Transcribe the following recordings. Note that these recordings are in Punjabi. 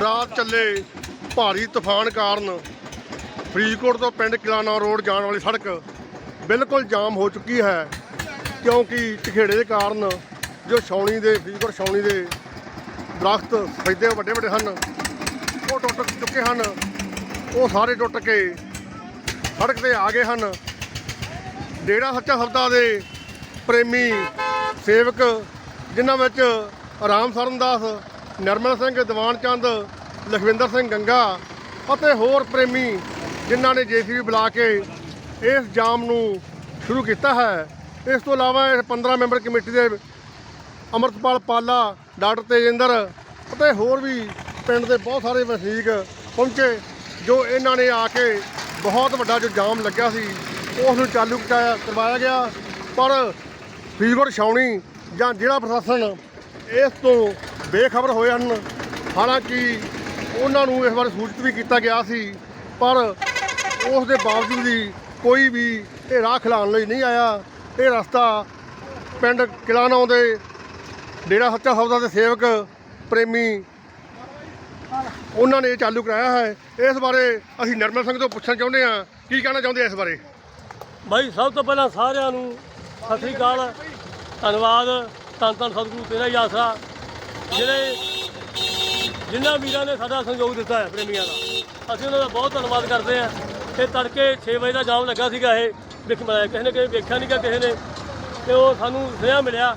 ਰਾਤ ਚੱਲੇ ਭਾਰੀ ਤੂਫਾਨ ਕਾਰਨ ਫਰੀਦਕੋਟ ਤੋਂ ਪਿੰਡ ਕਿਲਾਨਾ ਰੋਡ ਜਾਣ ਵਾਲੀ ਸੜਕ ਬਿਲਕੁਲ ਜਾਮ ਹੋ ਚੁੱਕੀ ਹੈ, ਕਿਉਂਕਿ ਝਖੇੜੇ ਦੇ ਕਾਰਨ ਜੋ ਛਾਉਣੀ ਦੇ, ਫਰੀਦਕੋਟ ਛਾਉਣੀ ਦੇ ਦਰਖਤ ਸਫੈਦੇ ਵੱਡੇ ਵੱਡੇ ਹਨ, ਉਹ ਟੁੱਟ ਚੁੱਕੇ ਹਨ, ਉਹ ਸਾਰੇ ਟੁੱਟ ਕੇ ਸੜਕ ਤੇ ਆ ਗਏ ਹਨ। ਡੇਰਾ ਸੱਚਾ ਸੌਦਾ ਦੇ ਪ੍ਰੇਮੀ ਸੇਵਕ, ਜਿਨ੍ਹਾਂ ਵਿੱਚ ਰਾਮ ਸਰਨਦਾਸ ਨਰਮਲ ਸਿੰਘ, ਦੀਵਾਨ ਚੰਦ, ਲਖਵਿੰਦਰ ਸਿੰਘ ਗੰਗਾ ਅਤੇ ਹੋਰ ਪ੍ਰੇਮੀ ਜਿਨ੍ਹਾਂ ਨੇ ਜੇਸੀਬੀ ਬੁਲਾ ਕੇ ਇਸ ਜਾਮ ਨੂੰ ਸ਼ੁਰੂ ਕੀਤਾ ਹੈ। ਇਸ ਤੋਂ ਇਲਾਵਾ ਇਹ 15 ਮੈਂਬਰ ਕਮੇਟੀ ਦੇ ਅਮਰਤਪਾਲ ਪਾਲਾ, ਡਾਕਟਰ ਤੇਜਿੰਦਰ ਅਤੇ ਹੋਰ ਵੀ ਪਿੰਡ ਦੇ ਬਹੁਤ ਸਾਰੇ ਵਸਨੀਕ ਪਹੁੰਚੇ, ਜੋ ਇਹਨਾਂ ਨੇ ਆ ਕੇ ਬਹੁਤ ਵੱਡਾ ਜੋ ਜਾਮ ਲੱਗਿਆ ਸੀ, ਉਸ ਨੂੰ ਚਾਲੂ ਕਰਾਇਆ ਕਰਵਾਇਆ ਗਿਆ। ਪਰ ਫੀਵਰ, ਛਾਉਣੀ ਜਾਂ ਜ਼ਿਲ੍ਹਾ ਪ੍ਰਸ਼ਾਸਨ ਇਸ ਤੋਂ ਬੇਖਬਰ ਹੋਏ ਹਨ। ਹਾਲਾਂਕਿ ਉਹਨਾਂ ਨੂੰ ਇਸ ਬਾਰੇ ਸੂਚਿਤ ਵੀ ਕੀਤਾ ਗਿਆ ਸੀ, ਪਰ ਉਸ ਦੇ ਬਾਵਜੂਦ ਵੀ ਕੋਈ ਵੀ ਇਹ ਰਾਹ ਖਿਲਾਉਣ ਲਈ ਨਹੀਂ ਆਇਆ। ਇਹ ਰਸਤਾ ਪਿੰਡ ਕਿਲਾਨੌ ਦੇ ਡੇਰਾ ਸੱਚਾ ਸੌਦਾ ਦੇ ਸੇਵਕ ਪ੍ਰੇਮੀ ਉਹਨਾਂ ਨੇ ਇਹ ਚਾਲੂ ਕਰਾਇਆ ਹੈ। ਇਸ ਬਾਰੇ ਅਸੀਂ ਨਰਮਲ ਸਿੰਘ ਤੋਂ ਪੁੱਛਣਾ ਚਾਹੁੰਦੇ ਹਾਂ। ਕੀ ਕਹਿਣਾ ਚਾਹੁੰਦੇ ਆ ਇਸ ਬਾਰੇ? ਭਾਈ ਸਭ ਤੋਂ ਪਹਿਲਾਂ ਸਾਰਿਆਂ ਨੂੰ ਸਤਿ ਸ੍ਰੀ ਅਕਾਲ। ਧੰਨਵਾਦ। ਧੰਨ ਧੰਨ ਸਤਿਗੁਰੂ ਤੇਰਾ ਹੀ ਆਸਰਾ। ਜਿਹੜੇ ਜਿਨ੍ਹਾਂ ਵੀਰਾਂ ਨੇ ਸਾਡਾ ਸਹਿਯੋਗ ਦਿੱਤਾ ਹੈ ਪ੍ਰੇਮੀਆਂ ਦਾ, ਅਸੀਂ ਉਹਨਾਂ ਦਾ ਬਹੁਤ ਧੰਨਵਾਦ ਕਰਦੇ ਹਾਂ। ਇਹ ਤੜਕੇ 6 ਵਜੇ ਦਾ ਜਾਮ ਲੱਗਾ ਸੀਗਾ ਇਹ, ਵੇਖ ਮੈਂ ਕਿਸੇ ਨੇ ਕਿਸੇ ਵੇਖਿਆ ਨਹੀਂ ਗਾ ਕਿਸੇ ਨੇ, ਤੇ ਉਹ ਸਾਨੂੰ ਸੁਨੇਹਾ ਮਿਲਿਆ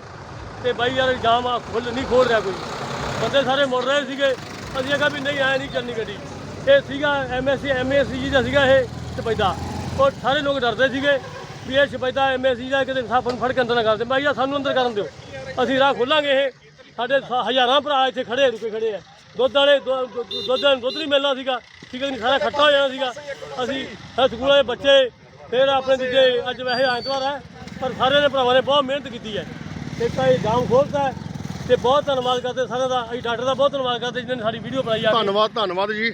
ਤੇ ਬਾਈ ਯਾਰ ਜਾਮ ਆ ਖੁੱਲ ਨਹੀਂ ਖੋਲ ਰਿਹਾ ਕੋਈ। ਬੰਦੇ ਸਾਰੇ ਮੁੜ ਰਹੇ ਸੀਗੇ, ਅਸੀਂ ਕਿਹਾ ਵੀ ਨਹੀਂ ਆਇਆ ਨਹੀਂ ਚੱਲਣੀ ਗੱਡੀ। ਇਹ ਸੀਗਾ ਐਮਐਸਸੀ ਐਮਐਸਸੀ ਜੀ ਦਾ ਸੀਗਾ ਇਹ ਸਪੈਦਾ। ਉਹ ਸਾਰੇ ਲੋਕ ਡਰਦੇ ਸੀਗੇ ਵੀ ਇਹ ਸਪੈਦਾ ਐਮਐਸਸੀ ਦਾ ਕਿਤੇ ਸਾਫਨ ਫੜ ਕੇ ਅੰਦਰ ਨਾ ਕਰ ਦੇ ਬਾਈ ਯਾਰ ਸਾਨੂੰ ਅੰਦਰ ਕਰਨ ਦਿਓ। ਅਸੀਂ ਰਾਹ ਖੋਲਾਂਗੇ ਇਹ। ਸਾਡੇ ਸ- ਹਜ਼ਾਰਾਂ ਭਰਾ ਇੱਥੇ ਖੜੇ ਰੁਕੇ ਖੜੇ ਆ। ਦੁੱਧ ਵਾਲੇ ਦੁ- ਦੁ- ਦੁੱਧ ਦੁੱਧ ਨਹੀਂ ਮਿਲਣਾ ਸੀਗਾ। ਠੀਕ ਹੈ ਨਹੀਂ ਸਾਰਾ ਖੱਟਾ ਹੋ ਜਾਣਾ ਸੀਗਾ। ਅਸੀਂ ਇਹ ਸਕੂਲਾਂ ਦੇ ਬੱਚੇ, ਫਿਰ ਆਪਣੇ ਦੂਜੇ, ਅੱਜ ਵੈਸੇ ਐਤਵਾਰ ਹੈ, ਪਰ ਸਾਰਿਆਂ ਨੇ ਭਰਾਵਾਂ ਨੇ ਬਹੁਤ ਮਿਹਨਤ ਕੀਤੀ ਹੈ। ਤੇ ਇਹ ਜਾਮ ਖੋਲਤਾ ਹੈ, ਤੇ ਬਹੁਤ ਧੰਨਵਾਦ ਕਰਦੇ ਸਾਰਿਆਂ ਦਾ, ਅਸੀਂ ਡਾਕਟਰ ਦਾ ਬਹੁਤ ਧੰਨਵਾਦ ਕਰਦੇ ਜਿਨ੍ਹਾਂ ਨੇ ਸਾਡੀ ਵੀਡੀਓ ਬਣਾਈ ਆ ਧੰਨਵਾਦ ਧੰਨਵਾਦ ਜੀ।